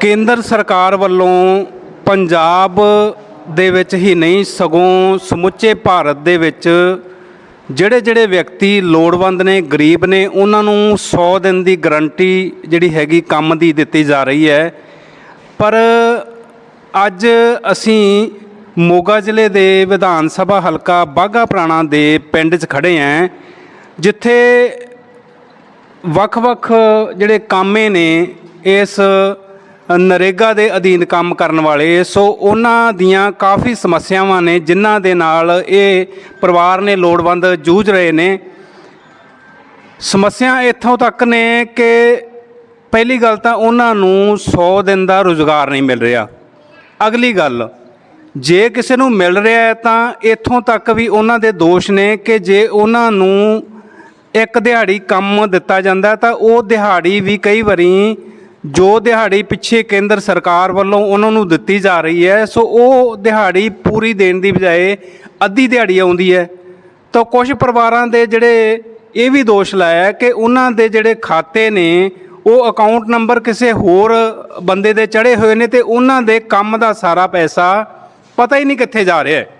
ਕੇਂਦਰ ਸਰਕਾਰ ਵੱਲੋਂ ਪੰਜਾਬ ਦੇ ਵਿੱਚ ਹੀ ਨਹੀਂ, ਸਗੋਂ ਸਮੁੱਚੇ ਭਾਰਤ ਦੇ ਵਿੱਚ ਜਿਹੜੇ ਜਿਹੜੇ ਵਿਅਕਤੀ ਲੋੜਵੰਦ ਨੇ, ਗਰੀਬ ਨੇ, ਉਹਨਾਂ ਨੂੰ 100 ਦਿਨ ਦੀ ਗਰੰਟੀ ਜਿਹੜੀ ਹੈਗੀ ਕੰਮ ਦੀ ਦਿੱਤੀ ਜਾ ਰਹੀ ਹੈ। ਪਰ ਅੱਜ ਅਸੀਂ ਮੋਗਾ ਜ਼ਿਲ੍ਹੇ ਦੇ ਵਿਧਾਨ ਸਭਾ ਹਲਕਾ ਬਾਘਾ ਪੁਰਾਣਾ ਦੇ ਪਿੰਡ 'ਚ ਖੜੇ ਆਂ ਜਿੱਥੇ ਵੱਖ-ਵੱਖ ਜਿਹੜੇ ਕਾਮੇ ਨੇ, ਇਸ ਨਰੇਗਾ ਦੇ ਅਧੀਨ ਕੰਮ ਕਰਨ ਵਾਲੇ। ਸੋ ਉਹਨਾਂ ਦੀਆਂ ਕਾਫੀ ਸਮੱਸਿਆਵਾਂ ਨੇ, ਜਿਨ੍ਹਾਂ ਦੇ ਨਾਲ ਇਹ ਪਰਿਵਾਰ ਨੇ ਲੋੜਵੰਦ ਜੂਝ ਰਹੇ ਨੇ। ਸਮੱਸਿਆ ਇੱਥੋਂ ਤੱਕ ਨੇ ਕਿ ਪਹਿਲੀ ਗੱਲ ਤਾਂ ਉਹਨਾਂ ਨੂੰ 100 ਦਿਨ ਦਾ ਰੁਜ਼ਗਾਰ ਨਹੀਂ ਮਿਲ ਰਿਹਾ। ਅਗਲੀ ਗੱਲ, ਜੇ ਕਿਸੇ ਨੂੰ ਮਿਲ ਰਿਹਾ ਹੈ ਤਾਂ ਇੱਥੋਂ ਤੱਕ ਵੀ ਉਹਨਾਂ ਦੇ ਦੋਸ਼ ਨੇ ਕਿ ਜੇ ਉਹਨਾਂ ਨੂੰ ਇੱਕ ਦਿਹਾੜੀ ਕੰਮ ਦਿੱਤਾ ਜਾਂਦਾ ਤਾਂ ਉਹ ਦਿਹਾੜੀ ਵੀ ਕਈ ਵਾਰੀ ਜੋ ਦਿਹਾੜੀ ਪਿੱਛੇ ਕੇਂਦਰ ਸਰਕਾਰ ਵੱਲੋਂ ਉਹਨਾਂ ਨੂੰ ਦਿੱਤੀ ਜਾ ਰਹੀ ਹੈ, ਸੋ ਉਹ ਦਿਹਾੜੀ ਪੂਰੀ ਦੇਣ ਦੀ ਬਜਾਏ ਅੱਧੀ ਦਿਹਾੜੀ ਆਉਂਦੀ ਹੈ। ਤਾਂ ਕੁਝ ਪਰਿਵਾਰਾਂ ਦੇ ਜਿਹੜੇ ਇਹ ਵੀ ਦੋਸ਼ ਲਾਇਆ ਕਿ ਉਹਨਾਂ ਦੇ ਜਿਹੜੇ ਖਾਤੇ ਨੇ, ਉਹ ਅਕਾਊਂਟ ਨੰਬਰ ਕਿਸੇ ਹੋਰ ਬੰਦੇ ਦੇ ਚੜੇ ਹੋਏ ਨੇ ਤੇ ਉਹਨਾਂ ਦੇ ਕੰਮ ਦਾ ਸਾਰਾ ਪੈਸਾ ਪਤਾ ਹੀ ਨਹੀਂ ਕਿੱਥੇ ਜਾ ਰਿਹਾ ਹੈ।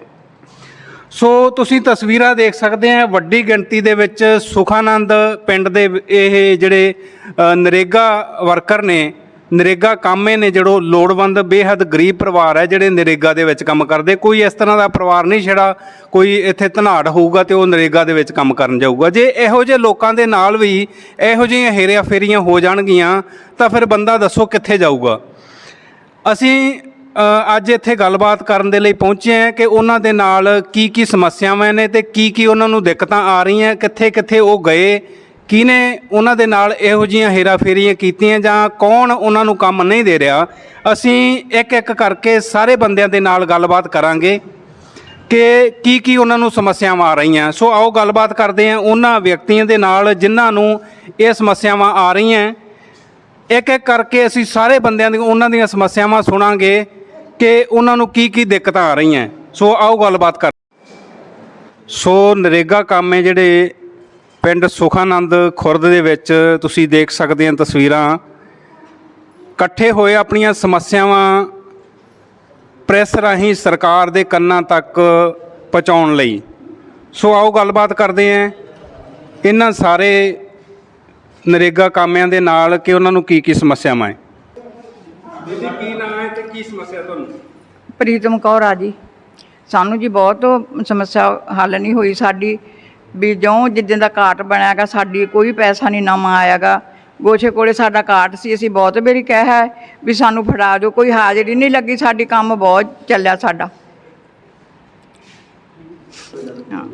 ਸੋ ਤੁਸੀਂ ਤਸਵੀਰਾਂ ਦੇਖ ਸਕਦੇ ਆ ਵੱਡੀ ਗਿਣਤੀ ਦੇ ਵਿੱਚ ਸੁਖਾਨੰਦ ਪਿੰਡ ਦੇ ਇਹ ਜਿਹੜੇ ਨਰੇਗਾ ਵਰਕਰ ਨੇ, ਨਰੇਗਾ ਕਾਮੇ ਨੇ ਜਿਹੜੋ ਲੋੜਵੰਦ, ਬੇਹੱਦ ਗਰੀਬ ਪਰਿਵਾਰ ਹੈ ਜਿਹੜੇ ਨਰੇਗਾ ਦੇ ਵਿੱਚ ਕੰਮ ਕਰਦੇ। ਕੋਈ ਇਸ ਤਰ੍ਹਾਂ ਦਾ ਪਰਿਵਾਰ ਨਹੀਂ ਛੜਾ ਕੋਈ ਇੱਥੇ ਧਨਾੜ ਹੋਊਗਾ ਤੇ ਉਹ ਨਰੇਗਾ ਦੇ ਵਿੱਚ ਕੰਮ ਕਰਨ ਜਾਊਗਾ। ਜੇ ਇਹੋ ਜਿਹੇ ਲੋਕਾਂ ਦੇ ਨਾਲ ਵੀ ਇਹੋ ਜਿਹੀਆਂ ਹੇਰਿਆ ਫੇਰੀਆਂ ਹੋ ਜਾਣਗੀਆਂ, ਤਾਂ ਫਿਰ ਬੰਦਾ ਦੱਸੋ ਕਿੱਥੇ ਜਾਊਗਾ? ਅਸੀਂ ਅੱਜ ਇੱਥੇ ਗੱਲਬਾਤ ਕਰਨ ਦੇ ਲਈ ਪਹੁੰਚੇ ਹਾਂ ਕਿ ਉਹਨਾਂ ਦੇ ਨਾਲ ਕੀ ਕੀ ਸਮੱਸਿਆਵਾਂ ਨੇ ਤੇ ਕੀ ਕੀ ਉਹਨਾਂ ਨੂੰ ਦਿੱਕਤਾਂ ਆ ਰਹੀਆਂ, ਕਿੱਥੇ ਕਿੱਥੇ ਉਹ ਗਏ, ਕਿਹਨੇ ਉਹਨਾਂ ਦੇ ਨਾਲ ਇਹੋ ਜਿਹੀਆਂ ਹੇਰਾਫੇਰੀਆਂ ਕੀਤੀਆਂ ਜਾਂ ਕੌਣ ਉਹਨਾਂ ਨੂੰ ਕੰਮ ਨਹੀਂ ਦੇ ਰਿਹਾ। ਅਸੀਂ ਇੱਕ ਇੱਕ ਕਰਕੇ ਸਾਰੇ ਬੰਦਿਆਂ ਦੇ ਨਾਲ ਗੱਲਬਾਤ ਕਰਾਂਗੇ ਕਿ ਕੀ ਕੀ ਉਹਨਾਂ ਨੂੰ ਸਮੱਸਿਆਵਾਂ ਆ ਰਹੀਆਂ। ਸੋ ਆਓ ਗੱਲਬਾਤ ਕਰਦੇ ਹਾਂ ਉਹਨਾਂ ਵਿਅਕਤੀਆਂ ਦੇ ਨਾਲ ਜਿਨ੍ਹਾਂ ਨੂੰ ਇਹ ਸਮੱਸਿਆਵਾਂ ਆ ਰਹੀਆਂ। ਇੱਕ ਇੱਕ ਕਰਕੇ ਅਸੀਂ ਸਾਰੇ ਬੰਦਿਆਂ ਦੀਆਂ ਉਹਨਾਂ ਦੀਆਂ ਸਮੱਸਿਆਵਾਂ ਸੁਣਾਂਗੇ। ਕਿ ਉਹਨਾਂ ਨੂੰ ਕੀ ਕੀ ਦਿੱਕਤਾਂ ਆ ਰਹੀਆਂ। ਸੋ ਆਓ ਗੱਲਬਾਤ ਕਰ ਸੋ ਨਰੇਗਾ ਕੰਮ ਹੈ ਜਿਹੜੇ ਪਿੰਡ ਸੁਖਾਨੰਦ ਖੁਰਦ ਦੇ ਵਿੱਚ ਤੁਸੀਂ ਦੇਖ ਸਕਦੇ ਹੋ ਤਸਵੀਰਾਂ। ਇਕੱਠੇ ਹੋਏ ਆਪਣੀਆਂ ਸਮੱਸਿਆਵਾਂ ਪ੍ਰੈਸ ਰਾਹੀਂ ਸਰਕਾਰ ਦੇ ਕੰਨਾਂ ਤੱਕ ਪਹੁੰਚਾਉਣ ਲਈ। ਸੋ ਆਓ ਗੱਲਬਾਤ ਕਰਦੇ ਹਾਂ ਇਹਨਾਂ ਸਾਰੇ ਨਰੇਗਾ ਕਾਮਿਆਂ ਦੇ ਨਾਲ ਕਿ ਉਹਨਾਂ ਨੂੰ ਕੀ ਕੀ ਸਮੱਸਿਆਵਾਂ ਹੈ। ਕੀ ਨਾਮ ਹੈ ਤੇ ਕੀ ਸਮੱਸਿਆ ਪ੍ਰੀਤਮ ਕੌਰ ਆ ਜੀ। ਸਾਨੂੰ ਜੀ ਬਹੁਤ ਸਮੱਸਿਆ ਹੱਲ ਨਹੀਂ ਹੋਈ ਸਾਡੀ ਵੀ ਜਿਉਂ ਜਿੱਦਾਂ ਦਾ ਕਾਰਟ ਬਣਿਆਗਾ ਸਾਡੀ ਕੋਈ ਪੈਸਾ ਨਹੀਂ ਨਵਾਂ ਆਇਆਗਾ ਗੋਸ਼ੇ ਕੋਲੇ ਸਾਡਾ ਕਾਰਟ ਸੀ ਅਸੀਂ ਬਹੁਤ ਵਾਰੀ ਕਿਹਾ ਹੈ ਵੀ ਸਾਨੂੰ ਫੜਾ ਦਿਓ ਕੋਈ ਹਾਜ਼ਰੀ ਨਹੀਂ ਲੱਗੀ ਸਾਡੀ ਕੰਮ ਬਹੁਤ ਚੱਲਿਆ ਸਾਡਾ। ਹਾਂ।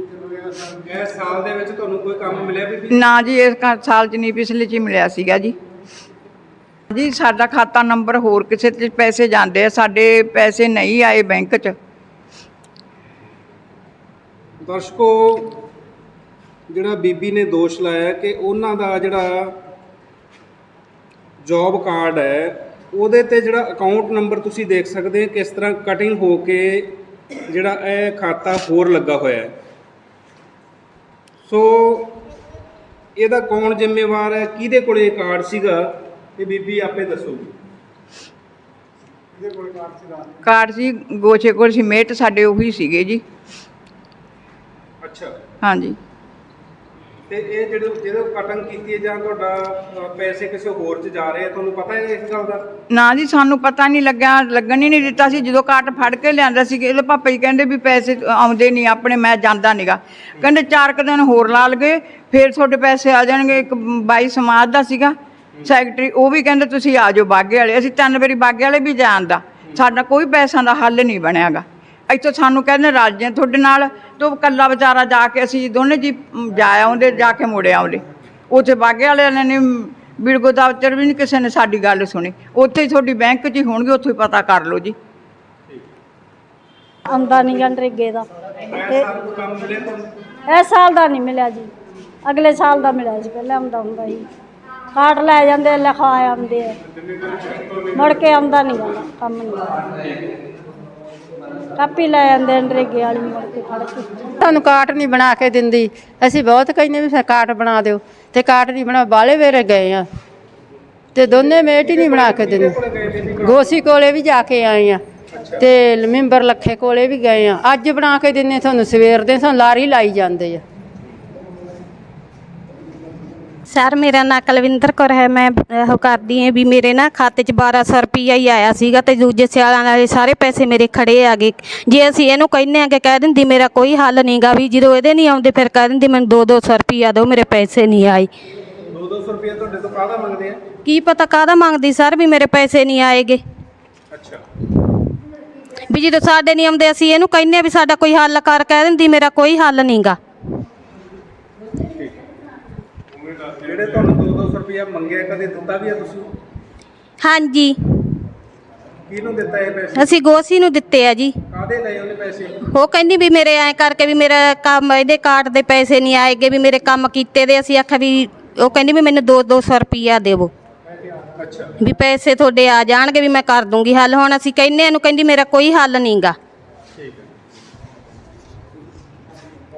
ਇਸ ਸਾਲ ਦੇ ਵਿੱਚ ਤੁਹਾਨੂੰ ਕੋਈ ਕੰਮ ਮਿਲਿਆ ਵੀ ਨਾ ਜੀ ਇਸ ਸਾਲ ਚ ਨਹੀਂ ਪਿਛਲੇ ਚ ਹੀ ਮਿਲਿਆ ਸੀਗਾ ਜੀ। ਜੀ, ਸਾਡਾ ਖਾਤਾ ਨੰਬਰ ਹੋਰ ਕਿਸੇ ਤੇ ਪੈਸੇ ਜਾਂਦੇ ਆ, ਸਾਡੇ ਪੈਸੇ ਨਹੀਂ ਆਏ ਬੈਂਕ ਚ। ਦਰਸ਼ਕੋ, ਜਿਹੜਾ ਬੀਬੀ ਨੇ ਦੋਸ਼ ਲਾਇਆ ਕਿ ਉਹਨਾਂ ਦਾ ਜਿਹੜਾ ਜੌਬ ਕਾਰਡ ਹੈ, ਉਹਦੇ ਤੇ ਜਿਹੜਾ ਅਕਾਊਂਟ ਨੰਬਰ ਤੁਸੀਂ ਦੇਖ ਸਕਦੇ ਹੋ, ਕਿਸ ਤਰ੍ਹਾਂ ਕਟਿੰਗ ਹੋ ਕੇ ਜਿਹੜਾ ਇਹ ਖਾਤਾ ਹੋਰ ਲੱਗਾ ਹੋਇਆ ਹੈ। ਸੋ, ਇਹਦਾ ਕੌਣ ਜ਼ਿੰਮੇਵਾਰ ਹੈ? ਕਿਹਦੇ ਕੋਲ ਇਹ ਕਾਰਡ ਸੀਗਾ? ਇਹ ਬੀਬੀ ਆਪੇ ਦੱਸੂਗੀ। ਕਾਰਡ ਸੀ ਗੋਚੇ ਕੋਲ ਸੀ ਮੇਟ ਸਾਡੇ ਉਹੀ ਸੀਗੇ ਜੀ। ਅੱਛਾ। ਹਾਂਜੀ। ਤੇ ਇਹ ਜਿਹੜੇ ਜਦੋਂ ਕਟਿੰਗ ਕੀਤੀ ਹੈ ਜਾਂ ਤੁਹਾਡਾ ਪੈਸੇ ਕਿਸੇ ਹੋਰ 'ਚ ਜਾ ਰਹੇ ਆ ਤੁਹਾਨੂੰ ਪਤਾ ਹੈ ਇਸ ਗੱਲ ਦਾ? ਨਾ ਜੀ ਸਾਨੂੰ ਪਤਾ ਨਹੀਂ ਲੱਗਿਆ ਲੱਗਣ ਹੀ ਨਹੀਂ ਦਿੱਤਾ ਸੀ। ਜਦੋਂ ਕਾਰਡ ਫੜ ਕੇ ਲਿਆਂਦਾ ਸੀ ਇਹਦੇ ਪਾਪਾ ਜੀ ਕਹਿੰਦੇ ਵੀ ਪੈਸੇ ਆਉਂਦੇ ਨਹੀਂ ਆਪਣੇ ਮੈਂ ਜਾਂਦਾ ਨੀਗਾ ਕਹਿੰਦੇ ਚਾਰ ਕੁ ਦਿਨ ਹੋਰ ਲਾ ਲਗੇ ਫਿਰ ਤੁਹਾਡੇ ਪੈਸੇ ਆ ਜਾਣਗੇ। ਇੱਕ ਬਾਈ ਸਮਾਜ ਦਾ ਸੀਗਾ। ਸੈਕਟਰੀ ਉਹ ਵੀ ਕਹਿੰਦੇ ਤੁਸੀਂ ਆ ਜਾਓ ਬਾਗੇ ਵਾਲੇ, ਅਸੀਂ ਤਿੰਨ ਵਾਰੀ ਬਾਗੇ ਵਾਲੇ ਵੀ ਜਾਣਦਾ ਸਾਡਾ ਕੋਈ ਪੈਸਿਆਂ ਦਾ ਹੱਲ ਨਹੀਂ ਬਣਿਆਗਾ। ਇੱਥੋਂ ਸਾਨੂੰ ਕਹਿੰਦੇ ਰਾਜੇ ਤੁਹਾਡੇ ਨਾਲ, ਤੋ ਕੱਲਾ ਵਿਚਾਰਾ ਜਾ ਕੇ ਅਸੀਂ ਦੋਨੇ ਜੀ ਜਾ ਆਉਂਦੇ, ਜਾ ਕੇ ਮੁੜ ਆਉਂਦੇ। ਉੱਥੇ ਬਾਗੇ ਵਾਲਿਆਂ ਨੇ ਬਿਲਗੋ ਦਫ਼ਤਰ ਵੀ ਨਹੀਂ ਕਿਸੇ ਨੇ ਸਾਡੀ ਗੱਲ ਸੁਣੀ। ਉੱਥੇ ਹੀ ਤੁਹਾਡੀ ਬੈਂਕ 'ਚ ਹੀ ਹੋਣਗੇ, ਉੱਥੋਂ ਹੀ ਪਤਾ ਕਰ ਲਓ ਜੀ। ਆਉਂਦਾ ਨਹੀਂ ਗਾ ਦਾ। ਤੇ ਇਸ ਸਾਲ ਦਾ ਨਹੀਂ ਮਿਲਿਆ ਜੀ। ਅਗਲੇ ਸਾਲ ਦਾ ਮਿਲਿਆ ਜੀ, ਪਹਿਲਾਂ ਆਉਂਦਾ ਹੁੰਦਾ ਸੀ। ਕਾਰਡ ਲੈ ਜਾਂਦੇ, ਲਿਖਾ ਆਉਂਦੇ ਆ। ਮੁੜ ਕੇ ਆਉਂਦਾ ਨਹੀਂ ਗਾ, ਕੰਮ ਨਹੀਂ ਕਾਪੀ ਲੈ ਜਾਂਦੇ ਨਰੇਗੇ ਵਾਲੀ ਮੁੜ ਕੇ ਫੜ ਕੇ। ਸਾਨੂੰ ਕਾਟ ਨਹੀਂ ਬਣਾ ਕੇ ਦਿੰਦੀ। ਅਸੀਂ ਬਹੁਤ ਕਹਿੰਦੇ ਵੀ ਸਾ ਕਾਟ ਬਣਾ ਦਿਓ, ਤੇ ਕਾਟ ਨਹੀਂ ਬਣਾ, ਬਾਲੇ ਵੇਰੇ ਗਏ ਆ। ਤੇ ਦੋਨੇ ਮੇਟ ਹੀ ਨਹੀਂ ਬਣਾ ਕੇ ਦਿੰਦੇ। ਗੋਸੀ ਕੋਲੇ ਵੀ ਜਾ ਕੇ ਆਏ ਆ, ਤੇ ਮੈਂਬਰ ਲੱਖੇ ਕੋਲੇ ਵੀ ਗਏ ਆ। ਅੱਜ ਬਣਾ ਕੇ ਦਿੰਨੇ ਤੁਹਾਨੂੰ, ਸਵੇਰ ਦੇ ਸਾਨੂੰ ਲਾਰੀ ਲਾਈ ਜਾਂਦੇ ਆ। ਸਰ ਮੇਰਾ ਨਾਂ ਕੁਲਵਿੰਦਰ ਕੌਰ ਹੈ। ਮੈਂ ਉਹ ਕਰਦੀ ਹਾਂ ਵੀ ਮੇਰੇ ਨਾ ਖਾਤੇ 'ਚ 1200 ਰੁਪਈਆ ਹੀ ਆਇਆ ਸੀਗਾ ਤੇ ਦੂਜੇ ਸਿਆਲਾਂ ਵਾਲੇ ਸਾਰੇ ਪੈਸੇ ਮੇਰੇ ਖੜੇ ਆ ਗਏ। ਜੇ ਅਸੀਂ ਇਹਨੂੰ ਕਹਿੰਦੇ ਆ ਕਿ ਕਹਿ ਦਿੰਦੀ ਮੇਰਾ ਕੋਈ ਹੱਲ ਨਹੀਂਗਾ ਵੀ ਜਦੋਂ ਇਹਦੇ ਨਹੀਂ ਆਉਂਦੇ ਫਿਰ ਕਹਿ ਦਿੰਦੀ ਮੈਨੂੰ 2-200 ਰੁਪਈਆ ਦਿਓ ਮੇਰੇ ਪੈਸੇ ਨਹੀਂ ਆਏ। 2-200 ਰੁਪਏ ਤੁਹਾਡੇ ਤੋਂ ਕਾਹਦਾ ਮੰਗਦੇ ਆ? ਕੀ ਪਤਾ ਕਾਹਦਾ ਮੰਗਦੀ ਸਰ ਵੀ ਮੇਰੇ ਪੈਸੇ ਨਹੀਂ ਆਏਗੇ? ਅੱਛਾ। ਵੀ ਜਦੋਂ ਸਾਡੇ ਨਹੀਂ ਆਉਂਦੇ ਅਸੀਂ ਇਹਨੂੰ ਕਹਿੰਦੇ ਆ ਵੀ ਸਾਡਾ ਕੋਈ ਹੱਲ ਕਰ ਕਹਿ ਦਿੰਦੀ ਮੇਰਾ ਕੋਈ ਹੱਲ ਨਹੀਂਗਾ ਜਿਹੜੇ ਤੁਹਾਨੂੰ 2-200 ਰੁਪਏ ਮੰਗਿਆ ਕਦੇ ਦਿੱਤਾ ਵੀ ਆ ਤੁਸੀਂ? ਹਾਂਜੀ। ਕਿਹਨੂੰ ਦਿੱਤਾ ਇਹ ਪੈਸੇ? ਅਸੀਂ ਗੋਸੀ ਨੂੰ ਦਿੱਤੇ ਆ ਜੀ। ਕਾਹਦੇ ਲਏ ਉਹਨੇ ਪੈਸੇ? ਉਹ ਕਹਿੰਦੀ ਵੀ ਮੇਰੇ ਐ ਕਰਕੇ ਵੀ ਮੇਰਾ ਕੰਮ ਇਹਦੇ ਕਾਰਡ ਦੇ ਪੈਸੇ ਨਹੀਂ ਆਏਗੇ ਵੀ ਮੇਰੇ ਕੰਮ ਕੀਤੇ ਦੇ। ਅਸੀਂ ਆਖਿਆ ਵੀ ਉਹ ਕਹਿੰਦੀ ਵੀ ਮੈਨੂੰ 2-200 ਰੁਪਈਆ ਦੇਵੋ। ਅੱਛਾ। ਵੀ ਪੈਸੇ ਤੁਹਾਡੇ ਆ ਜਾਣਗੇ ਵੀ ਮੈਂ ਕਰ ਦੂੰਗੀ ਹੱਲ। ਹੁਣ ਅਸੀਂ ਕਹਿੰਨੇ ਇਹਨੂੰ ਕਹਿੰਦੀ ਮੇਰਾ ਕੋਈ ਹੱਲ ਨਹੀਂਗਾ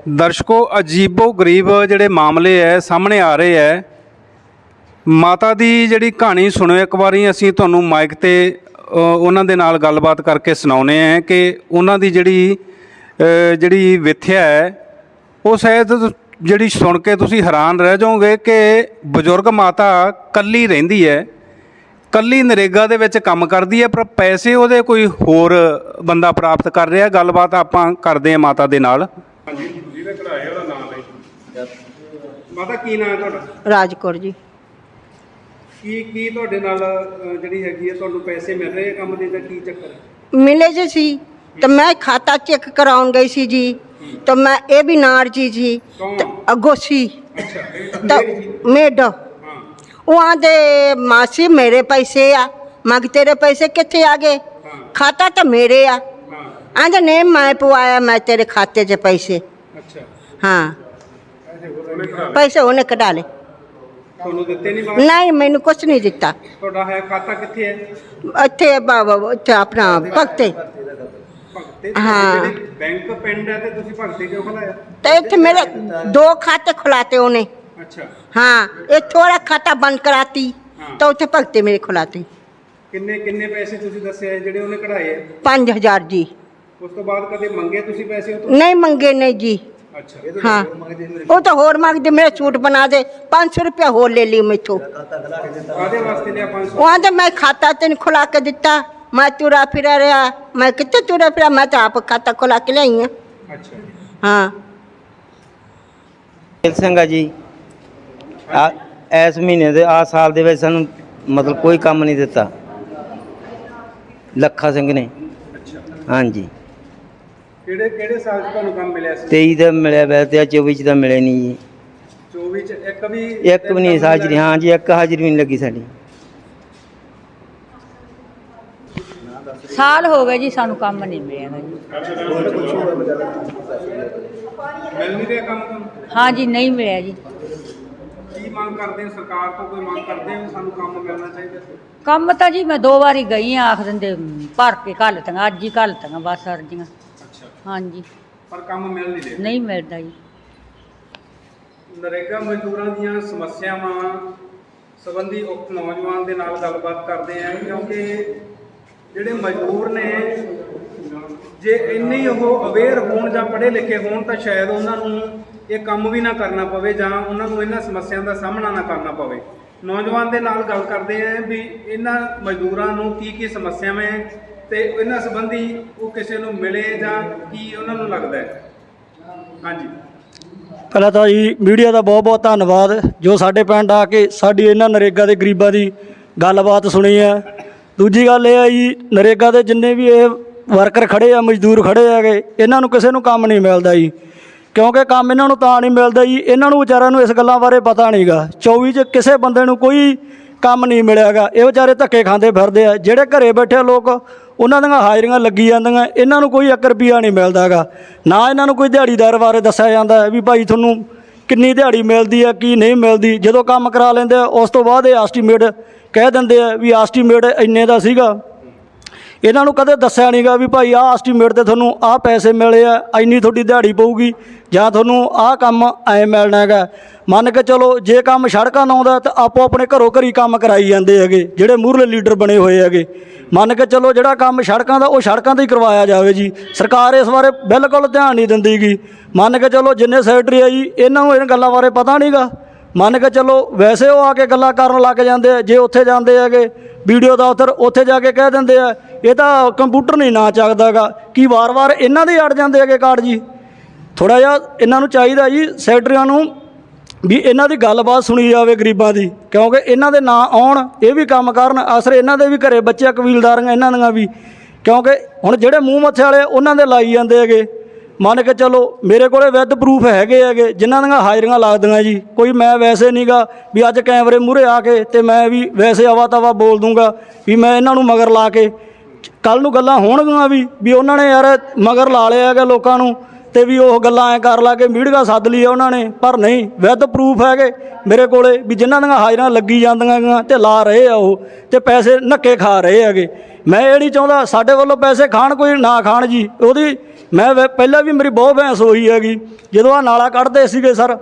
ਦਰਸ਼ਕੋ, ਅਜੀਬੋ ਗਰੀਬ ਜਿਹੜੇ ਮਾਮਲੇ ਐ, ਸਾਹਮਣੇ ਆ ਰਹੇ ਐ। ਮਾਤਾ ਦੀ ਜਿਹੜੀ ਕਹਾਣੀ ਸੁਣੋ, ਇੱਕ ਵਾਰੀ ਅਸੀਂ ਤੁਹਾਨੂੰ ਮਾਈਕ ਤੇ ਉਹਨਾਂ ਦੇ ਨਾਲ ਗੱਲਬਾਤ ਕਰਕੇ ਸੁਣਾਉਨੇ ਆ ਕਿ ਉਹਨਾਂ ਦੀ ਜਿਹੜੀ ਜਿਹੜੀ ਵਿਥਿਆ ਹੈ ਉਹ ਸ਼ਾਇਦ ਜਿਹੜੀ ਸੁਣ ਕੇ ਤੁਸੀਂ ਹੈਰਾਨ ਰਹਿ ਜਾਓਗੇ ਕਿ ਬਜ਼ੁਰਗ ਮਾਤਾ ਕੱਲੀ ਰਹਿੰਦੀ ਹੈ ਕੱਲੀ ਨਰੇਗਾ ਦੇ ਵਿੱਚ ਕੰਮ ਕਰਦੀ ਹੈ ਪਰ ਪੈਸੇ ਉਹਦੇ ਕੋਈ ਹੋਰ ਬੰਦਾ ਪ੍ਰਾਪਤ ਕਰ ਰਿਹਾ, ਗੱਲਬਾਤ ਆਪਾਂ ਕਰਦੇ ਹਾਂ ਮਾਤਾ ਦੇ ਨਾਲ। ਹਾਂਜੀ। ਜਿਹਦੇ ਕਢਾਏ ਉਹਦਾ ਨਾਮ ਹੈ ਮਾਤਾ ਕੀ ਨਾਮ ਹੈ ਤੁਹਾਡਾ? ਰਾਜਕੌਰ ਜੀ। ਕੀ ਕੀ ਤੁਹਾਡੇ ਨਾਲ ਜਿਹੜੀ ਹੈਗੀ ਹੈ ਤੁਹਾਨੂੰ ਪੈਸੇ ਮਿਲ ਰਹੇ ਆ ਕੰਮ ਦੇ ਜਾਂ ਕੀ ਚੱਕਰ ਹੈ? ਮਿਲੇ ਜੇ ਸੀ ਤਾਂ ਮੈਂ ਖਾਤਾ ਚੈੱਕ ਕਰਾਉਣ ਗਈ ਸੀ ਜੀ। ਤਾਂ ਮੈਂ ਇਹ ਵੀ ਨਾਰ ਜੀ ਸੀ ਕੌਣ? ਅੱਗੋ ਸੀ ਅੱਛਾ ਇਹ ਤਾਂ ਮੇਡ। ਹਾਂ। ਉਹ ਆਂਦੇ ਮਾਸੀ ਮੇਰੇ ਪੈਸੇ ਆ। ਮੈਂ ਕਿਹਾ ਤੇਰੇ ਪੈਸੇ ਕਿੱਥੇ ਆ ਗਏ? ਹਾਂ। ਖਾਤਾ ਤਾਂ ਮੇਰੇ ਆ। ਹਾਂ ਆਂਦੇ ਨੇ ਮੈਂ ਪਵਾਇਆ ਮੈਂ ਤੇਰੇ ਖਾਤੇ 'ਚ ਪੈਸੇ ਅੱਛਾ ਹਾਂ ਉਹਨੇ ਕਢਾ ਲਏ। ਪੈਸੇ ਉਹਨੇ ਕਢਾ ਲਏ ਤੁਹਾਨੂੰ ਦਿੱਤੇ ਨਹੀਂ ਬਾਅਦ ਨਹੀਂ ਮੈਨੂੰ ਕੁਝ ਨਹੀਂ ਦਿੱਤਾ ਤੁਹਾਡਾ ਹੈ ਖਾਤਾ ਕਿੱਥੇ ਹੈ ਇੱਥੇ ਬਾਬਾ ਉੱਥੇ ਆਪਣਾ ਭਗਤੇ ਭਗਤੇ ਹਾਂ। ਜਿਹੜੀ ਬੈਂਕ ਪਿੰਡ ਹੈ ਤੇ ਤੁਸੀਂ ਭਗਤੇ ਕਿਉਂ ਖਲਾਇਆ ਤੇ ਇੱਥੇ ਮੇਰੇ ਦੋ ਖਾਤੇ ਖੁਲਾਤੇ ਉਹਨੇ ਅੱਛਾ हाँ ये थोड़ा खाता बंद कराती हाँ। तो उसे भगते मेरे खुलाते ਕਿੰਨੇ ਕਿੰਨੇ ਪੈਸੇ ਤੁਸੀਂ ਦੱਸਿਆ ਹੈ ਜਿਹੜੇ ਉਹਨੇ ਕਢਾਏ ਹੈ पाँच हजार जी ਉਸ ਤੋਂ ਬਾਅਦ ਕਦੇ ਮੰਗੇ ਤੁਸੀਂ ਪੈਸੇ ਉਹ ਤੋਂ? ਨਹੀਂ ਮੰਗੇ ਨਹੀਂ ਜੀ। ਅੱਛਾ। ਉਹ ਤਾਂ ਹੋਰ ਮੰਗਦੇ ਮੇਰਾ ਛੂਟ ਬਣਾ ਦੇ 500 ਰੁਪਇਆ ਹੋਰ ਲੈ ਲਈ ਮੈਥੋਂ। ਮੈਂ ਖਾਤਾ ਤੈਨੂੰ ਖੁਲਾ ਕੇ ਦਿੱਤਾ ਮੈਂ ਤੁਰਾ ਫਿਰਾ ਰਿਹਾ। ਮੈਂ ਕਿੱਥੇ ਤੁਰਾ ਫਿਰਾ ਮੈਂ ਤਾਂ ਆਪ ਖਾਤਾ ਖੁਲਾ ਕੇ ਲਿਆਈ ਆ। ਅੱਛਾ ਹਾਂ। ਸਿੰਘ ਆ ਜੀ ਆ ਇਸ ਮਹੀਨੇ ਦੇ ਆ ਸਾਲ ਦੇ ਵਿੱਚ ਸਾਨੂੰ ਮਤਲਬ ਕੋਈ ਕੰਮ ਨਹੀਂ ਦਿੱਤਾ। ਲੱਖਾ ਸਿੰਘ ਨੇ। ਹਾਂਜੀ। ਕਿਹੜੇ ਕਿਹੜੇ ਸਾਲ 'ਚ ਤੁਹਾਨੂੰ ਕੰਮ ਮਿਲਿਆ ਸੀ? 23 ਦਾ ਮਿਲਿਆ ਵੈਸੇ ਤੇ 24 ਚ ਤਾਂ ਮਿਲਿਆ ਨਹੀਂ ਜੀ। 24 'ਚ ਇੱਕ ਵੀ ਇੱਕ ਵੀ ਨਹੀਂ ਹਾਜ਼ਰੀ ਹਾਂ ਜੀ ਇੱਕ ਹਾਜ਼ਰੀ ਵੀ ਨਹੀਂ ਲੱਗੀ ਸਾਡੀ। ਸਾਲ ਹੋ ਗਏ ਜੀ ਸਾਨੂੰ ਕੰਮ ਨਹੀਂ ਮਿਲਿਆ ਗਾ ਜੀ। ਮਿਲ ਨਹੀਂ ਰਿਹਾ ਕੰਮ ਤੁਹਾਨੂੰ ਹਾਂ ਜੀ ਨਹੀਂ ਮਿਲਿਆ ਜੀ। ਕੀ ਮੰਗ ਕਰਦੇ ਹੋ? ਸਰਕਾਰ ਤੋਂ ਕੋਈ ਮੰਗ ਕਰਦੇ ਹੋ ਸਾਨੂੰ ਕੰਮ ਮਿਲਣਾ ਚਾਹੀਦਾ ਸੀ? ਕੰਮ ਤਾਂ ਜੀ ਮੈਂ ਦੋ ਵਾਰੀ ਗਈ ਆ ਆਖ ਦਿੰਦੇ ਭਰ ਕੇ ਘੱਲ ਤੀਆਂ ਅੱਜ ਹੀ ਘੱਲ ਤੀਆਂ ਬਸ ਅਰਜ਼ੀਆਂ। ਅੱਛਾ ਹਾਂ ਜੀ ਪਰ ਕੰਮ ਮਿਲ ਨਹੀਂ ਰਿਹਾ। ਨਹੀਂ ਮਿਲਦਾ ਜੀ। ਨਰੇਗਾ ਮਜ਼ਦੂਰਾਂ ਦੀਆਂ ਸਮੱਸਿਆਵਾਂ ਸੰਬੰਧੀ ਉਕਤ ਨੌਜਵਾਨ ਦੇ ਨਾਲ ਗੱਲਬਾਤ ਕਰਦੇ ਆਂ ਕਿਉਂਕਿ ਜਿਹੜੇ ਮਜ਼ਦੂਰ ਨੇ ਜੇ ਇੰਨੇ ਹੀ ਉਹ ਅਵੇਅਰ ਹੋਣ ਜਾਂ ਪੜ੍ਹੇ ਲਿਖੇ ਹੋਣ ਤਾਂ ਸ਼ਾਇਦ ਉਹਨਾਂ ਨੂੰ ਇਹ ਕੰਮ ਵੀ ਨਾ ਕਰਨਾ ਪਵੇ ਜਾਂ ਉਹਨਾਂ ਨੂੰ ਇਹਨਾਂ ਸਮੱਸਿਆਵਾਂ ਦਾ ਸਾਹਮਣਾ ਨਾ ਕਰਨਾ ਪਵੇ। ਨੌਜਵਾਨ ਦੇ ਨਾਲ ਗੱਲ ਕਰਦੇ ਆਂ ਵੀ ਇਹਨਾਂ ਮਜ਼ਦੂਰਾਂ ਨੂੰ ਕੀ ਕੀ ਸਮੱਸਿਆਵਾਂ ਹੈ ਤੇ ਇਹਨਾਂ ਸੰਬੰਧੀ ਉਹ ਕਿਸੇ ਨੂੰ ਮਿਲੇ ਜਾਂ ਕੀ ਉਹਨਾਂ ਨੂੰ ਲੱਗਦਾ ਹੈ? ਹਾਂਜੀ। ਪਹਿਲਾਂ ਤਾਂ ਜੀ, ਮੀਡੀਆ ਦਾ ਬਹੁਤ ਬਹੁਤ ਧੰਨਵਾਦ। ਜੋ ਸਾਡੇ ਪਿੰਡ ਆ ਕੇ ਸਾਡੀ ਇਹਨਾਂ ਨਰੇਗਾ ਦੇ ਗਰੀਬਾਂ ਦੀ ਗੱਲਬਾਤ ਸੁਣੀ ਹੈ। ਦੂਜੀ ਗੱਲ ਇਹ ਆ ਜੀ, ਨਰੇਗਾ ਦੇ ਜਿੰਨੇ ਵੀ ਇਹ ਵਰਕਰ ਖੜੇ ਆ, ਮਜ਼ਦੂਰ ਖੜੇ ਹੈਗੇ, ਇਹਨਾਂ ਨੂੰ ਕਿਸੇ ਨੂੰ ਕੰਮ ਨਹੀਂ ਮਿਲਦਾ ਜੀ। ਕਿਉਂਕਿ ਕੰਮ ਇਹਨਾਂ ਨੂੰ ਤਾਂ ਨਹੀਂ ਮਿਲਦਾ ਜੀ, ਇਹਨਾਂ ਨੂੰ ਵਿਚਾਰਿਆਂ ਨੂੰ ਇਸ ਗੱਲਾਂ ਬਾਰੇ ਪਤਾ ਨਹੀਂਗਾ। 24 ਚ ਕਿਸੇ ਬੰਦੇ ਨੂੰ ਕੋਈ ਕੰਮ ਨਹੀਂ ਮਿਲਿਆਗਾ। ਇਹ ਵਿਚਾਰੇ ਧੱਕੇ ਖਾਂਦੇ ਫਿਰਦੇ ਆ। ਜਿਹੜੇ ਘਰੇ ਬੈਠੇ ਲੋਕ ਉਹਨਾਂ ਦੀਆਂ ਹਾਜ਼ਰੀਆਂ ਲੱਗੀ ਜਾਂਦੀਆਂ, ਇਹਨਾਂ ਨੂੰ ਕੋਈ 1 ਰੁਪਿਆ ਨਹੀਂ ਮਿਲਦਾਗਾ ਨਾ ਇਹਨਾਂ ਨੂੰ ਕੋਈ ਦਿਹਾੜੀਦਾਰ ਬਾਰੇ ਦੱਸਿਆ ਜਾਂਦਾ ਹੈ ਵੀ ਭਾਈ ਤੁਹਾਨੂੰ ਕਿੰਨੀ ਦਿਹਾੜੀ ਮਿਲਦੀ ਹੈ, ਕੀ ਨਹੀਂ ਮਿਲਦੀ। ਜਦੋਂ ਕੰਮ ਕਰਾ ਲੈਂਦੇ ਉਸ ਤੋਂ ਬਾਅਦ ਇਹ ਐਸਟੀਮੇਟ ਕਹਿ ਦਿੰਦੇ ਆ ਵੀ ਐਸਟੀਮੇਟ ਇੰਨੇ ਦਾ ਸੀਗਾ। ਇਹਨਾਂ ਨੂੰ ਕਦੇ ਦੱਸਿਆ ਨਹੀਂਗਾ ਵੀ ਭਾਈ ਆਹ ਐਸਟੀਮੇਟ ਤੇ ਤੁਹਾਨੂੰ ਆਹ ਪੈਸੇ ਮਿਲੇ ਆ, ਇੰਨੀ ਤੁਹਾਡੀ ਦਿਹਾੜੀ ਪਊਗੀ, ਜਾਂ ਤੁਹਾਨੂੰ ਆਹ ਕੰਮ ਐ ਮਿਲਣਾ ਹੈਗਾ। ਮੰਨ ਕੇ ਚਲੋ, ਜੇ ਕੰਮ ਸੜਕਾਂ ਦਾ ਆਉਂਦਾ, ਤਾਂ ਆਪੋ ਆਪਣੇ ਘਰੋਂ ਘਰੀ ਕੰਮ ਕਰਾਈ ਜਾਂਦੇ ਹੈਗੇ, ਜਿਹੜੇ ਮੂਹਰਲੇ ਲੀਡਰ ਬਣੇ ਹੋਏ ਹੈਗੇ। ਮੰਨ ਕੇ ਚਲੋ, ਜਿਹੜਾ ਕੰਮ ਸੜਕਾਂ ਦਾ, ਉਹ ਸੜਕਾਂ ਤੇ ਹੀ ਕਰਵਾਇਆ ਜਾਵੇ ਜੀ। ਸਰਕਾਰ ਇਸ ਬਾਰੇ ਬਿਲਕੁਲ ਧਿਆਨ ਨਹੀਂ ਦਿੰਦੀਗੀ ਮੰਨ ਕੇ ਚਲੋ, ਜਿੰਨੇ ਸੈਕਟਰੀ ਆ ਜੀ, ਇਹਨਾਂ ਨੂੰ ਇਹਨਾਂ ਗੱਲਾਂ ਬਾਰੇ ਪਤਾ ਨਹੀਂਗਾ ਮੰਨ ਕੇ ਚਲੋ, ਵੈਸੇ ਉਹ ਆ ਕੇ ਗੱਲਾਂ ਕਰਨ ਲੱਗ ਜਾਂਦੇ ਆ, ਜੇ ਉੱਥੇ ਜਾਂਦੇ ਹੈਗੇ, ਵੀਡੀਓ ਦਾ ਉਤਰ ਉੱਥੇ ਜਾ ਕੇ ਕਹਿ ਦਿੰਦੇ ਆ, ਇਹ ਤਾਂ ਕੰਪਿਊਟਰ ਨਹੀਂ ਨਾ ਚੱਕਦਾਗਾ ਕੀ ਵਾਰ-ਵਾਰ ਇਹਨਾਂ ਦੇ ਅੜ ਜਾਂਦੇ ਹੈਗੇ ਕਾਰਡ ਜੀ। ਥੋੜਾ ਜਿਹਾ ਇਹਨਾਂ ਨੂੰ ਚਾਹੀਦਾ ਜੀ, ਸੈਕਟਰੀਆਂ ਨੂੰ ਵੀ ਇਹਨਾਂ ਦੀ ਗੱਲਬਾਤ ਸੁਣੀ ਜਾਵੇ ਗਰੀਬਾਂ ਦੀ, ਕਿਉਂਕਿ ਇਹਨਾਂ ਦੇ ਨਾਂ ਆਉਣ, ਇਹ ਵੀ ਕੰਮ ਕਰਨ ਅਸਰ ਇਹਨਾਂ ਦੇ ਵੀ ਘਰੇ ਬੱਚੇ ਕਬੀਲਦਾਰੀਆਂ ਇਹਨਾਂ ਦੀਆਂ ਵੀ, ਕਿਉਂਕਿ ਹੁਣ ਜਿਹੜੇ ਮੂੰਹ ਮੱਥੇ ਵਾਲੇ ਉਹਨਾਂ ਦੇ ਲਾਈ ਜਾਂਦੇ ਹੈਗੇ। ਮੰਨ ਕੇ ਚਲੋ, ਮੇਰੇ ਕੋਲੇ ਵਿਦ ਪ੍ਰੂਫ ਹੈਗੇ ਹੈਗੇ, ਜਿਨ੍ਹਾਂ ਦੀਆਂ ਹਾਜ਼ਰੀਆਂ ਲੱਗਦੀਆਂ ਜੀ। ਕੋਈ ਮੈਂ ਵੈਸੇ ਨਹੀਂਗਾ ਵੀ ਅੱਜ ਕੈਮਰੇ ਮੂਹਰੇ ਆ ਕੇ ਤੇ ਮੈਂ ਵੀ ਵੈਸੇ ਆਵਾ ਤਵਾ ਬੋਲ ਦੂੰਗਾ ਵੀ ਮੈਂ ਇਹਨਾਂ ਨੂੰ ਮਗਰ ਲਾ ਕੇ। ਕੱਲ ਨੂੰ ਗੱਲਾਂ ਹੋਣਗੀਆਂ ਵੀ ਵੀ ਉਹਨਾਂ ਨੇ ਯਾਰ ਮਗਰ ਲਾ ਲਿਆ ਹੈਗਾ ਲੋਕਾਂ ਨੂੰ ਤੇ ਵੀ ਉਹ ਗੱਲਾਂ ਐ ਕਰ ਲਾ ਕੇ ਮੀਡੀਆ ਸੱਦ ਲਈ ਆ ਉਹਨਾਂ ਨੇ। ਪਰ ਨਹੀਂ, ਵਿਦ ਪ੍ਰੂਫ ਹੈਗੇ ਮੇਰੇ ਕੋਲੇ ਵੀ ਜਿਨ੍ਹਾਂ ਦੀਆਂ ਹਾਜ਼ਰਾਂ ਲੱਗੀ ਜਾਂਦੀਆਂ ਗੀਆਂ ਤੇ ਲਾ ਰਹੇ ਆ ਉਹ ਤੇ ਪੈਸੇ ਨੱਕੇ ਖਾ ਰਹੇ ਹੈਗੇ। ਮੈਂ ਇਹ ਨਹੀਂ ਚਾਹੁੰਦਾ ਸਾਡੇ ਵੱਲੋਂ ਪੈਸੇ ਖਾਣ ਕੋਈ ਨਾ ਖਾਣ ਜੀ। ਉਹਦੀ ਮੈਂ ਪਹਿਲਾਂ ਵੀ ਮੇਰੀ ਬਹੁਤ ਬਹਿਸ ਹੋਈ ਹੈਗੀ। ਜਦੋਂ ਆ ਨਾਲਾ ਕੱਢਦੇ ਸੀਗੇ ਸਰ,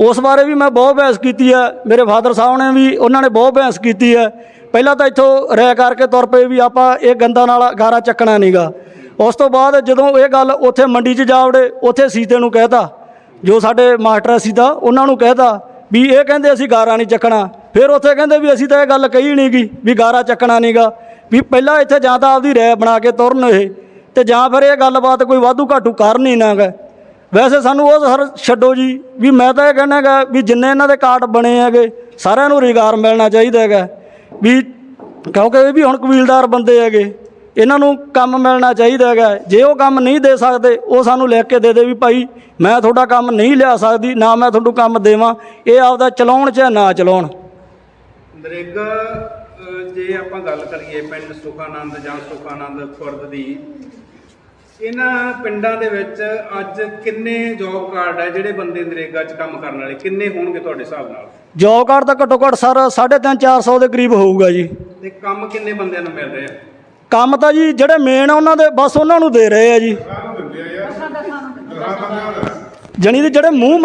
ਉਸ ਬਾਰੇ ਵੀ ਮੈਂ ਬਹੁਤ ਬਹਿਸ ਕੀਤੀ ਹੈ। ਮੇਰੇ ਫਾਦਰ ਸਾਹਿਬ ਨੇ ਵੀ ਉਹਨਾਂ ਨੇ ਬਹੁਤ ਬਹਿਸ ਕੀਤੀ ਹੈ। ਪਹਿਲਾਂ ਤਾਂ ਇੱਥੋਂ ਰਹਿ ਕਰਕੇ ਤੁਰ ਪਏ ਵੀ ਆਪਾਂ ਇਹ ਗੰਦਾ ਨਾਲ ਗਾਰਾ ਚੱਕਣਾ ਨਹੀਂਗਾ ਉਸ ਤੋਂ ਬਾਅਦ ਜਦੋਂ ਇਹ ਗੱਲ ਉੱਥੇ ਮੰਡੀ 'ਚ ਜਾ ਵੜੇ, ਉੱਥੇ ਸੀਤੇ ਨੂੰ ਕਹਿਤਾ, ਜੋ ਸਾਡੇ ਮਾਸਟਰ ਸੀ ਤਾਂ ਉਹਨਾਂ ਨੂੰ ਕਹਿਤਾ ਵੀ ਇਹ ਕਹਿੰਦੇ ਅਸੀਂ ਗਾਰਾ ਨਹੀਂ ਚੱਕਣਾ। ਫਿਰ ਉੱਥੇ ਕਹਿੰਦੇ ਵੀ ਅਸੀਂ ਤਾਂ ਇਹ ਗੱਲ ਕਹੀ ਨਹੀਂਗੀ ਵੀ ਗਾਰਾ ਚੱਕਣਾ ਨਹੀਂਗਾ ਵੀ ਪਹਿਲਾਂ ਇੱਥੇ ਜਾਂ ਤਾਂ ਆਪਦੀ ਰਹਿ ਬਣਾ ਕੇ ਤੁਰਨ ਇਹ, ਤੇ ਜਾਂ ਫਿਰ ਇਹ ਗੱਲਬਾਤ ਕੋਈ ਵਾਧੂ ਘਾਟੂ ਕਰਨ ਹੀ ਨਾ ਗਾ। ਵੈਸੇ ਸਾਨੂੰ ਉਹ ਸਰ ਛੱਡੋ ਜੀ, ਵੀ ਮੈਂ ਤਾਂ ਇਹ ਕਹਿਣਾ ਹੈਗਾ ਵੀ ਜਿੰਨੇ ਇਹਨਾਂ ਦੇ ਕਾਰਡ ਬਣੇ ਹੈਗੇ, ਸਾਰਿਆਂ ਨੂੰ ਰੁਜ਼ਗਾਰ ਮਿਲਣਾ ਚਾਹੀਦਾ ਹੈਗਾ। ਵੀ ਕਿਉਂਕਿ ਇਹ ਵੀ ਹੁਣ ਕਬੀਲਦਾਰ ਬੰਦੇ ਹੈਗੇ, ਇਹਨਾਂ ਨੂੰ ਕੰਮ ਮਿਲਣਾ ਚਾਹੀਦਾ ਹੈਗਾ। ਜੇ ਉਹ ਕੰਮ ਨਹੀਂ ਦੇ ਸਕਦੇ, ਉਹ ਸਾਨੂੰ ਲਿਖ ਕੇ ਦੇ ਦੇ ਵੀ ਭਾਈ, ਮੈਂ ਤੁਹਾਡਾ ਕੰਮ ਨਹੀਂ ਲਿਆ ਸਕਦੀ, ਨਾ ਮੈਂ ਤੁਹਾਨੂੰ ਕੰਮ ਦੇਵਾਂ, ਇਹ ਆਪਦਾ ਚਲਾਉਣ ਚਾਹੇ ਨਾ ਚਲਾਉਣ। ਨਰੇਗਾ ਜੇ ਆਪਾਂ ਗੱਲ ਕਰੀਏ ਪਿੰਡ ਸੁਖਾਨੰਦ ਜਾਂ ਸੁਖਾਨੰਦ ਖੁਰਦ ਦੀ ਇਹਨਾਂ ਪਿੰਡਾਂ ਦੇ ਵਿੱਚ ਅੱਜ ਕਿੰਨੇ ਜੌਬ ਕਾਰਡ ਹੈ ਜਿਹੜੇ ਬੰਦੇ ਨਰੇਗਾ 'ਚ ਕੰਮ ਕਰਨ ਵਾਲੇ? ਕਿੰਨੇ ਹੋਣਗੇ ਤੁਹਾਡੇ ਹਿਸਾਬ ਨਾਲ? ਜੋਬ ਕਾਰਡ ਤਾਂ ਘੱਟੋ ਘੱਟ ਸਰ 3.5 400 ਦੇ ਕਰੀਬ ਹੋਊਗਾ ਜੀ। ਤੇ ਕੰਮ ਕਿੰਨੇ ਬੰਦਿਆਂ ਨੂੰ ਮਿਲ ਰਿਹਾ? ਕੰਮ ਤਾਂ ਜੀ ਜਿਹੜੇ ਮੇਨ ਆ ਉਹਨਾਂ ਦੇ ਬਸ ਉਹਨਾਂ ਨੂੰ ਦੇ ਰਹੇ ਆ ਜੀ। ਜਣੀ ਦੇ ਜਿਹੜੇ ਮੂੰਹ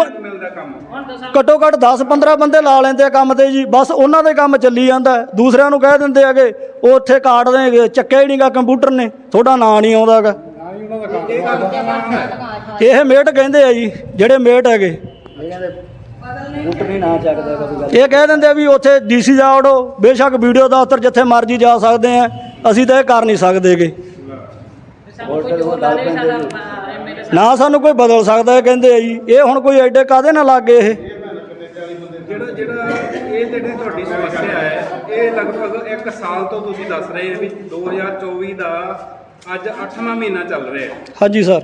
ਘੱਟੋ ਘੱਟ 10 15 ਬੰਦੇ ਲਾ ਲੈਂਦੇ ਆ ਕੰਮ ਤੇ ਜੀ। ਬਸ ਉਹਨਾਂ ਦੇ ਕੰਮ ਚੱਲੀ ਜਾਂਦਾ। ਦੂਸਰਿਆਂ ਨੂੰ ਕਹਿ ਦਿੰਦੇ ਹੈਗੇ ਉਹ ਉੱਥੇ ਕਾਟ ਦੇ ਚੱਕਿਆ ਹੀ ਨਹੀਂਗਾ ਕੰਪਿਊਟਰ ਨੇ। ਤੁਹਾਡਾ ਨਾਂ ਨਹੀਂ ਆਉਂਦਾਗਾ। ਇਹ ਮੇਟ ਕਹਿੰਦੇ ਆ ਜੀ ਜਿਹੜੇ ਮੇਟ ਹੈਗੇ। ਇਹ ਕਹਿ ਦਿੰਦੇ ਆ ਵੀ ਉੱਥੇ ਡੀਸੀ ਜਾ ਵੜੋ। ਬੇਸ਼ੱਕ ਵੀਡੀਓ ਦਾ ਉੱਤਰ ਜਿੱਥੇ ਮਰਜ਼ੀ ਜਾ ਸਕਦੇ ਆ। ਅਸੀਂ ਤਾਂ ਇਹ ਕਰ ਨਹੀਂ ਸਕਦੇਗੇ। ਨਾ ਸਾਨੂੰ ਕੋਈ ਬਦਲ ਸਕਦਾ ਇਹ ਕਹਿੰਦੇ ਆ ਜੀ। ਇਹ ਹੁਣ ਕੋਈ ਐਡੇ ਕਾਦੇ ਨਾਲ ਲੱਗੇ ਇਹ? ਜਿਹੜਾ ਜਿਹੜਾ ਇਹ ਜਿਹੜੀ ਤੁਹਾਡੀ ਸਮੱਸਿਆ ਹੈ ਇਹ ਲਗਭਗ 1 ਸਾਲ ਤੋਂ ਤੁਸੀਂ ਦੱਸ ਰਹੇ ਹੋ ਵੀ 2024 ਦਾ ਅੱਜ 8ਵਾਂ ਮਹੀਨਾ ਚੱਲ ਰਿਹਾ ਹੈ। ਹਾਂਜੀ ਸਰ।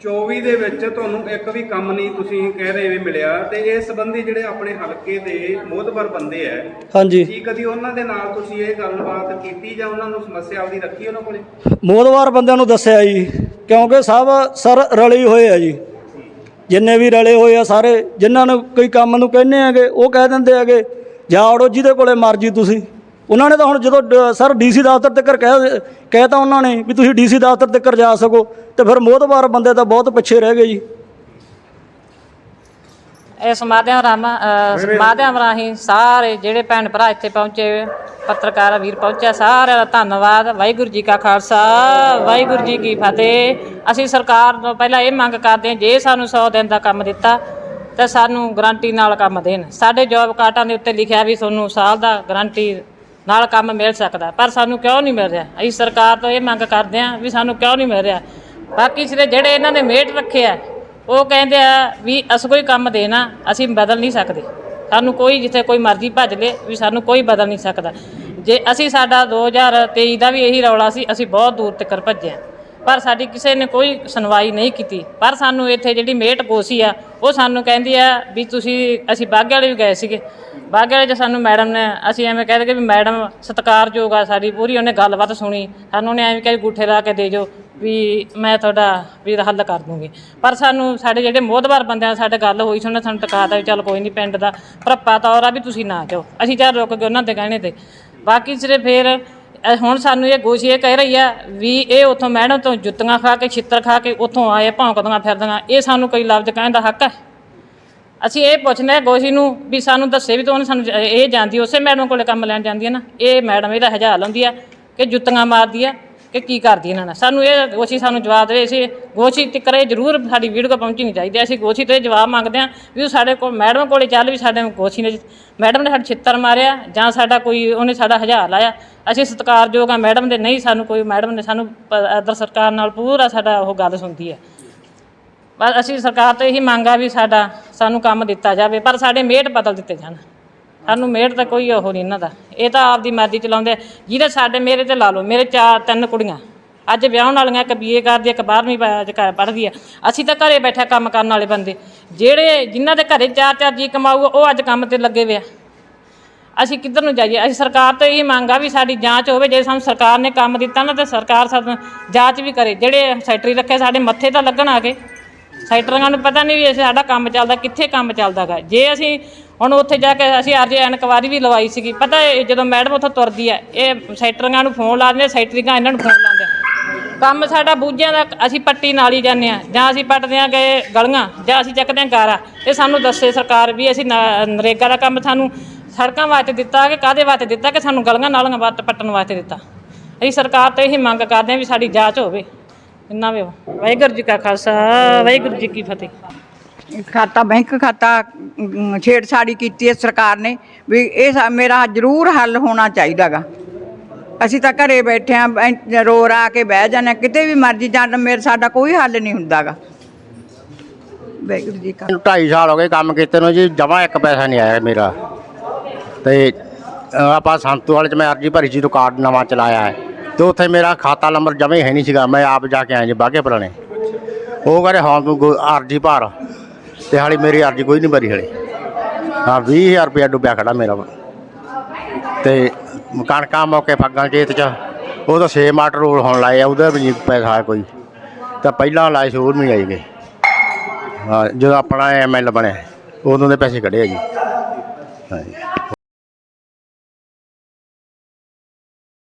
24 ਦੇ ਵਿੱਚ ਤੁਹਾਨੂੰ ਇੱਕ ਵੀ ਕੰਮ ਨਹੀਂ ਤੁਸੀਂ ਕਹਿ ਰਹੇ ਵੀ ਮਿਲਿਆ ਤੇ ਇਸ ਸੰਬੰਧੀ ਜਿਹੜੇ ਆਪਣੇ ਹਲਕੇ ਦੇ ਮੋਹਤਬਰ ਬੰਦੇ ਐ ਹਾਂਜੀ। ਕੀ ਕਦੀ ਉਹਨਾਂ ਦੇ ਨਾਲ ਤੁਸੀਂ ਇਹ ਗੱਲਬਾਤ ਕੀਤੀ ਜਾਂ ਉਹਨਾਂ ਨੂੰ ਸਮੱਸਿਆ ਆਪਦੀ ਰੱਖੀ ਉਹਨਾਂ ਕੋਲੇ? ਮੋਦਵਾਰ ਬੰਦਿਆਂ ਨੂੰ ਦੱਸਿਆ ਜੀ ਕਿਉਂਕਿ ਸਭ ਸਰ ਰਲੇ ਹੋਏ ਆ ਜੀ। ਜਿੰਨੇ ਵੀ ਰਲੇ ਹੋਏ ਆ ਸਾਰੇ ਜਿਨ੍ਹਾਂ ਨੂੰ ਕੋਈ ਕੰਮ ਨੂੰ ਕਹਿੰਦੇ ਹੈਗੇ ਉਹ ਕਹਿ ਦਿੰਦੇ ਹੈਗੇ ਜਾ ਵੜੋ ਜਿਹਦੇ ਕੋਲੇ ਮਰਜ਼ੀ ਤੁਸੀਂ। ਉਹਨਾਂ ਨੇ ਤਾਂ ਹੁਣ ਜਦੋਂ ਡ- ਸਰ ਡੀਸੀ ਦਫ਼ਤਰ ਤੱਕ ਕਹਿ ਕਹਿਤਾ ਉਹਨਾਂ ਨੇ ਵੀ ਤੁਸੀਂ ਡੀਸੀ ਦਫ਼ਤਰ ਤੱਕ ਜਾ ਸਕੋ ਤੇ ਫਿਰ ਮੋਦਵਾਰ ਬੰਦੇ ਤਾਂ ਬਹੁਤ ਪਿੱਛੇ ਰਹਿ ਗਏ ਜੀ। ਇਸ ਮਾਧਿਅਮ ਰਾਮ ਮਾਧਿਅਮ ਰਾਹੀਂ ਸਾਰੇ ਜਿਹੜੇ ਭੈਣ ਭਰਾ ਇੱਥੇ ਪਹੁੰਚੇ ਪੱਤਰਕਾਰ ਵੀਰ ਪਹੁੰਚਿਆ ਸਾਰਿਆਂ ਦਾ ਧੰਨਵਾਦ ਵਾਹਿਗੁਰੂ ਜੀ ਕਾ ਖਾਲਸਾ ਵਾਹਿਗੁਰੂ ਜੀ ਕੀ ਫਤਿਹ। ਅਸੀਂ ਸਰਕਾਰ ਤੋਂ ਪਹਿਲਾਂ ਇਹ ਮੰਗ ਕਰਦੇ ਹਾਂ ਜੇ ਸਾਨੂੰ 100 ਦਿਨ ਦਾ ਕੰਮ ਦਿੱਤਾ ਤੇ ਸਾਨੂੰ ਗਰੰਟੀ ਨਾਲ ਕੰਮ ਦੇਣ। ਸਾਡੇ ਜੌਬ ਕਾਰਡਾਂ ਦੇ ਉੱਤੇ ਲਿਖਿਆ ਵੀ ਤੁਹਾਨੂੰ ਸਾਲ ਦਾ ਗਰੰਟੀ ਨਾਲ ਕੰਮ ਮਿਲ ਸਕਦਾ, ਪਰ ਸਾਨੂੰ ਕਿਉਂ ਨਹੀਂ ਮਿਲ ਰਿਹਾ? ਅਸੀਂ ਸਰਕਾਰ ਤੋਂ ਇਹ ਮੰਗ ਕਰਦੇ ਹਾਂ ਵੀ ਸਾਨੂੰ ਕਿਉਂ ਨਹੀਂ ਮਿਲ ਰਿਹਾ? ਬਾਕੀ ਸਿਰੇ ਜਿਹੜੇ ਇਹਨਾਂ ਨੇ ਮੇਟ ਰੱਖੇ ਆ, ਉਹ ਕਹਿੰਦੇ ਆ ਵੀ ਅਸੀਂ ਕੋਈ ਕੰਮ ਦੇਣਾ, ਅਸੀਂ ਬਦਲ ਨਹੀਂ ਸਕਦੇ। ਸਾਨੂੰ ਕੋਈ ਜਿੱਥੇ ਕੋਈ ਮਰਜ਼ੀ ਭੱਜ ਲੇ, ਵੀ ਸਾਨੂੰ ਕੋਈ ਬਦਲ ਨਹੀਂ ਸਕਦਾ। ਜੇ ਅਸੀਂ ਸਾਡਾ 2023 ਦਾ ਵੀ ਇਹੀ ਰੌਲਾ ਸੀ, ਅਸੀਂ ਬਹੁਤ ਦੂਰ ਤੱਕ ਭੱਜਿਆ ਪਰ ਸਾਡੀ ਕਿਸੇ ਨੇ ਕੋਈ ਸੁਣਵਾਈ ਨਹੀਂ ਕੀਤੀ। ਪਰ ਸਾਨੂੰ ਇੱਥੇ ਜਿਹੜੀ ਮੇਟ ਗੋਸੀ ਆ, ਉਹ ਸਾਨੂੰ ਕਹਿੰਦੀ ਆ ਵੀ ਤੁਸੀਂ, ਅਸੀਂ ਬਾਗੇ ਵਾਲੇ ਵੀ ਗਏ ਸੀਗੇ। ਬਾਗੇ ਵਾਲੇ 'ਚ ਸਾਨੂੰ ਮੈਡਮ ਨੇ, ਅਸੀਂ ਐਵੇਂ ਕਹਿ ਦਗੇ ਵੀ ਮੈਡਮ ਸਤਿਕਾਰਯੋਗ ਆ ਸਾਡੀ, ਪੂਰੀ ਉਹਨੇ ਗੱਲਬਾਤ ਸੁਣੀ। ਸਾਨੂੰ ਉਹਨੇ ਐਵੇਂ ਕਹੇ ਗੁੱਠੇ ਲਾ ਕੇ ਦੇ ਜੋ ਵੀ ਮੈਂ ਤੁਹਾਡਾ ਵੀ ਹੱਲ ਕਰ ਦੂੰਗੀ। ਪਰ ਸਾਨੂੰ ਸਾਡੇ ਜਿਹੜੇ ਮੋਹਤਬਾਰ ਬੰਦਿਆਂ ਨਾਲ ਸਾਡੇ ਗੱਲ ਹੋਈ ਸੀ, ਉਹਨੇ ਸਾਨੂੰ ਟਿਕਾਤਾ ਵੀ ਚੱਲ ਕੋਈ ਨਹੀਂ ਪਿੰਡ ਦਾ। ਭਰੱਪਾ ਤੌਰ ਆ ਵੀ ਤੁਸੀਂ ਨਾ ਜਾਓ। ਅਸੀਂ ਚਾਹ ਰੁਕ ਗਏ ਉਹਨਾਂ ਦੇ ਕਹਿਣੇ ਤੇ। ਬਾਕੀ ਸਿਰੇ ਫੇਰ ਇਹ ਹੁਣ ਸਾਨੂੰ ਇਹ ਗੋਸ਼ੀ ਇਹ ਕਹਿ ਰਹੀ ਆ ਵੀ ਇਹ ਉਥੋਂ ਮੈਡਮ ਤੋਂ ਜੁੱਤੀਆਂ ਖਾ ਕੇ, ਛਿੱਤਰ ਖਾ ਕੇ ਉਥੋਂ ਆਏ ਭੌਂਕਦੀਆਂ ਫਿਰਦੀਆਂ। ਇਹ ਸਾਨੂੰ ਕੋਈ ਲਫ਼ਜ਼ ਕਹਿਣ ਦਾ ਹੱਕ ਹੈ ਅਸੀਂ ਇਹ ਪੁੱਛਦੇ ਹਾਂ ਗੋਸ਼ੀ ਨੂੰ ਵੀ ਸਾਨੂੰ ਦੱਸੇ ਵੀ ਤਾਂ ਉਹਨੇ ਸਾਨੂੰ ਇਹ ਜਾਂਦੀ, ਉਸੇ ਮੈਡਮ ਕੋਲੇ ਕੰਮ ਲੈਣ ਜਾਂਦੀ ਹੈ ਨਾ। ਇਹ ਮੈਡਮ ਇਹਦਾ ਹਜਾ ਲਾਉਂਦੀ ਆ ਕਿ ਜੁੱਤੀਆਂ ਮਾਰਦੀ ਆ। ਕਿ ਕੀ ਕਰਦੀ ਇਹਨਾਂ ਨਾਲ? ਸਾਨੂੰ ਇਹ ਗੋਸ਼ੀ ਸਾਨੂੰ ਜਵਾਬ ਦੇਵੇ ਅਸੀਂ ਗੋਸ਼ੀ ਤੱਕ ਇਹ ਜ਼ਰੂਰ ਸਾਡੀ ਵੀਡੀਓ ਪਹੁੰਚਣੀ ਚਾਹੀਦੀ ਹੈ। ਅਸੀਂ ਗੋਸ਼ੀ ਤੋਂ ਇਹ ਜਵਾਬ ਮੰਗਦੇ ਹਾਂ ਵੀ ਉਹ ਸਾਡੇ ਕੋਲ, ਮੈਡਮ ਕੋਲੇ ਚੱਲ ਵੀ ਸਾਡੇ ਗੋਸ਼ੀ ਨੇ ਮੈਡਮ ਨੇ ਸਾਡੇ ਛਿੱਤਰ ਮਾਰਿਆ ਜਾਂ ਸਾਡਾ ਕੋਈ, ਉਹਨੇ ਸਾਡਾ ਹਜ਼ਾਰ ਲਾਇਆ। ਅਸੀਂ ਸਤਿਕਾਰਯੋਗ ਆ ਮੈਡਮ ਦੇ ਨਹੀਂ, ਸਾਨੂੰ ਕੋਈ, ਮੈਡਮ ਨੇ ਸਾਨੂੰ ਅਦਰ ਸਰਕਾਰ ਨਾਲ ਪੂਰਾ ਸਾਡਾ ਉਹ ਗੱਲ ਸੁਣਦੀ ਹੈ। ਬਸ ਅਸੀਂ ਸਰਕਾਰ ਤੋਂ ਇਹੀ ਮੰਗ ਆ ਵੀ ਸਾਡਾ, ਸਾਨੂੰ ਕੰਮ ਦਿੱਤਾ ਜਾਵੇ, ਪਰ ਸਾਡੇ ਮੇਟ ਬਦਲ ਦਿੱਤੇ ਜਾਣ। ਸਾਨੂੰ ਮੇਟ ਤਾਂ ਕੋਈ ਉਹ ਨਹੀਂ ਇਹਨਾਂ ਦਾ। ਇਹ ਤਾਂ ਆਪਦੀ ਮਰਜ਼ੀ ਚਲਾਉਂਦੇ ਆ। ਜਿਹਦੇ ਸਾਡੇ ਮੇਰੇ ਤੇ ਲਾ ਲਓ ਮੇਰੇ ਚਾਰ ਤਿੰਨ ਕੁੜੀਆਂ। ਅੱਜ ਵਿਆਹਣ ਵਾਲੀਆਂ ਇੱਕ ਬੀਏ ਕਰਦੀ ਆ, ਇੱਕ 12ਵੀਂ ਪੜ੍ਹਦੀ ਆ। ਅਸੀਂ ਤਾਂ ਘਰੇ ਬੈਠਾ ਕੰਮ ਕਰਨ ਵਾਲੇ ਬੰਦੇ। ਜਿਹੜੇ ਜਿਨ੍ਹਾਂ ਦੇ ਘਰੇ ਚਾਰ ਚਾਰ ਜੀ ਕਮਾਊ ਉਹ ਅੱਜ ਕੰਮ ਤੇ ਲੱਗੇ ਹੋਏ ਆ। ਅਸੀਂ ਕਿੱਧਰ ਨੂੰ ਜਾਈਏ? ਅਸੀਂ ਸਰਕਾਰ ਤੋਂ ਇਹ ਮੰਗ ਆ ਵੀ ਸਾਡੀ ਜਾਂਚ ਹੋਵੇ। ਜੇ ਸਾਨੂੰ ਸਰਕਾਰ ਨੇ ਕੰਮ ਦਿੱਤਾ ਨਾ ਤੇ ਸਰਕਾਰ ਸਾਨੂੰ ਜਾਂਚ ਵੀ ਕਰੇ। ਜਿਹੜੇ ਸੈਕਟਰੀ ਰੱਖੇ ਸਾਡੇ ਮੱਥੇ ਤਾਂ ਲੱਗਣ ਆ ਕੇ। ਸੈਕਟਰੀਆਂ ਨੂੰ ਪਤਾ ਨਹੀਂ ਵੀ ਅਸੀਂ ਸਾਡਾ ਕੰਮ ਚੱਲਦਾ, ਕਿੱਥੇ ਕੰਮ ਚੱਲਦਾਗਾ। ਜੇ ਅਸੀਂ ਹੁਣ ਉੱਥੇ ਜਾ ਕੇ ਅਸੀਂ ਅੱਜ ਇਨਕੁਆਰੀ ਵੀ ਲਵਾਈ ਸੀਗੀ, ਪਤਾ ਇਹ ਜਦੋਂ ਮੈਡਮ ਉੱਥੋਂ ਤੁਰਦੀ ਹੈ ਇਹ ਸੈਕਟਰੀਆਂ ਨੂੰ ਫੋਨ ਲਾ ਦਿੰਦੇ, ਸੈਕਟਰੀਆਂ ਇਹਨਾਂ ਨੂੰ ਫੋਨ ਲਾਉਂਦੇ ਆ। ਕੰਮ ਸਾਡਾ ਬੂਝਿਆਂ ਦਾ, ਅਸੀਂ ਪੱਟੀ ਨਾਲ ਹੀ ਜਾਂਦੇ ਆ, ਜਾਂ ਅਸੀਂ ਪੱਟਦੇ ਆ ਗਏ ਗਲੀਆਂ, ਜਾਂ ਅਸੀਂ ਚੱਕਦੇ ਆ ਗਾਰਾ ਇਹ ਸਾਨੂੰ ਦੱਸੇ ਸਰਕਾਰ ਵੀ ਅਸੀਂ ਨਾ- ਨਰੇਗਾ ਦਾ ਕੰਮ ਸਾਨੂੰ ਸੜਕਾਂ ਵਾਸਤੇ ਦਿੱਤਾ ਕਿ ਕਾਦੇ ਵਾਸਤੇ ਦਿੱਤਾ ਕਿ ਸਾਨੂੰ ਗਲੀਆਂ ਨਾਲੀਆਂ ਵਾਸਤੇ ਪੱਟਣ ਵਾਸਤੇ ਦਿੱਤਾ। ਅਸੀਂ ਸਰਕਾਰ ਤੋਂ ਇਹੀ ਮੰਗ ਕਰਦੇ ਆ ਵੀ ਸਾਡੀ ਜਾਂਚ ਹੋਵੇ। ਇੰਨਾ ਵੀ ਵਾਹਿਗੁਰੂ ਜੀ ਕਾ ਖਾਲਸਾ ਵਾਹਿਗੁਰੂ ਜੀ ਕੀ ਫਤਿਹ। ਖਾਤਾ ਬੈਂਕ ਖਾਤਾ ਅਮ, ਛੇੜਛਾੜੀ ਕੀਤੀ ਹੈ ਸਰਕਾਰ ਨੇ ਵੀ ਇਹ ਸਾ- ਮੇਰਾ ਜ਼ਰੂਰ ਹੱਲ ਹੋਣਾ ਚਾਹੀਦਾਗਾ। ਅਸੀਂ ਤਾਂ ਘਰੇ ਬੈਠੇ ਆ ਰੋ ਰਾ ਕੇ ਬਹਿ ਜਾਂਦੇ ਹਾਂ, ਕਿਤੇ ਵੀ ਮਰਜ਼ੀ ਜਾਣ ਮੇਰੇ ਸਾਡਾ ਕੋਈ ਹੱਲ ਨਹੀਂ ਹੁੰਦਾਗਾ। ਵਾਹਿਗੁਰੂ ਜੀ ਕਾ ਮੈਨੂੰ 2.5 ਸਾਲ ਹੋ ਗਏ ਕੰਮ ਕੀਤੇ ਨੂੰ ਜੀ ਜਮਾ ਇੱਕ ਪੈਸਾ ਨਹੀਂ ਆਇਆ ਮੇਰਾ। ਤੇ ਅ, ਆਪਾਂ ਸੰਤੂ ਵਾਲੇ ਚ ਮੈਂ ਅਰਜੀ ਭਰੀ ਸੀ ਤੋਂ ਕਾਰਡ ਨਵਾਂ ਚਲਾਇਆ ਹੈ। ਤੇ ਉੱਥੇ ਮੇਰਾ ਖਾਤਾ ਨੰਬਰ ਜਮੇ ਹੈ ਨਹੀਂ ਸੀਗਾ। ਮੈਂ ਆਪ ਜਾ ਕੇ ਆਇਆ ਜੀ ਬਾਗੇ ਪੁਰਾਣੇ ਉਹ ਕਹਿੰਦੇ, ਹਾਂ, ਤੂੰ ਕੋਈ ਅਰਜੀ ਭਾਰ। ਤੇ ਹਾਲੀ ਮੇਰੀ ਅਰਜੀ ਕੋਈ ਨਹੀਂ ਭਰੀ ਹਾਲੇ। ਹਾਂ 20000 ਰੁਪਇਆ ਡੁੱਬਿਆ ਖੜਾ ਮੇਰਾ। ਤੇ ਕਣਕਾਂ ਮੌਕੇ ਫੱਗਾਂ ਚੇਤ ਚ। ਉਹ ਤਾਂ 6 ਮਾਟਰ ਰੋਲ ਹੋਣ ਲਾਏ ਆ, ਉਹਦਾ ਵੀ ਨਹੀਂ ਪੈਸਾ ਕੋਈ। ਤਾਂ ਪਹਿਲਾਂ ਲਾਏ ਸੀ ਨਹੀਂ ਆਈ ਗਏ। ਹਾਂ, ਜਦੋਂ ਆਪਣਾ ਐਮਐਲ ਬਣਿਆ, ਉਦੋਂ ਦੇ ਪੈਸੇ ਕੱਢੇ ਆ ਜੀ। ਹਾਂਜੀ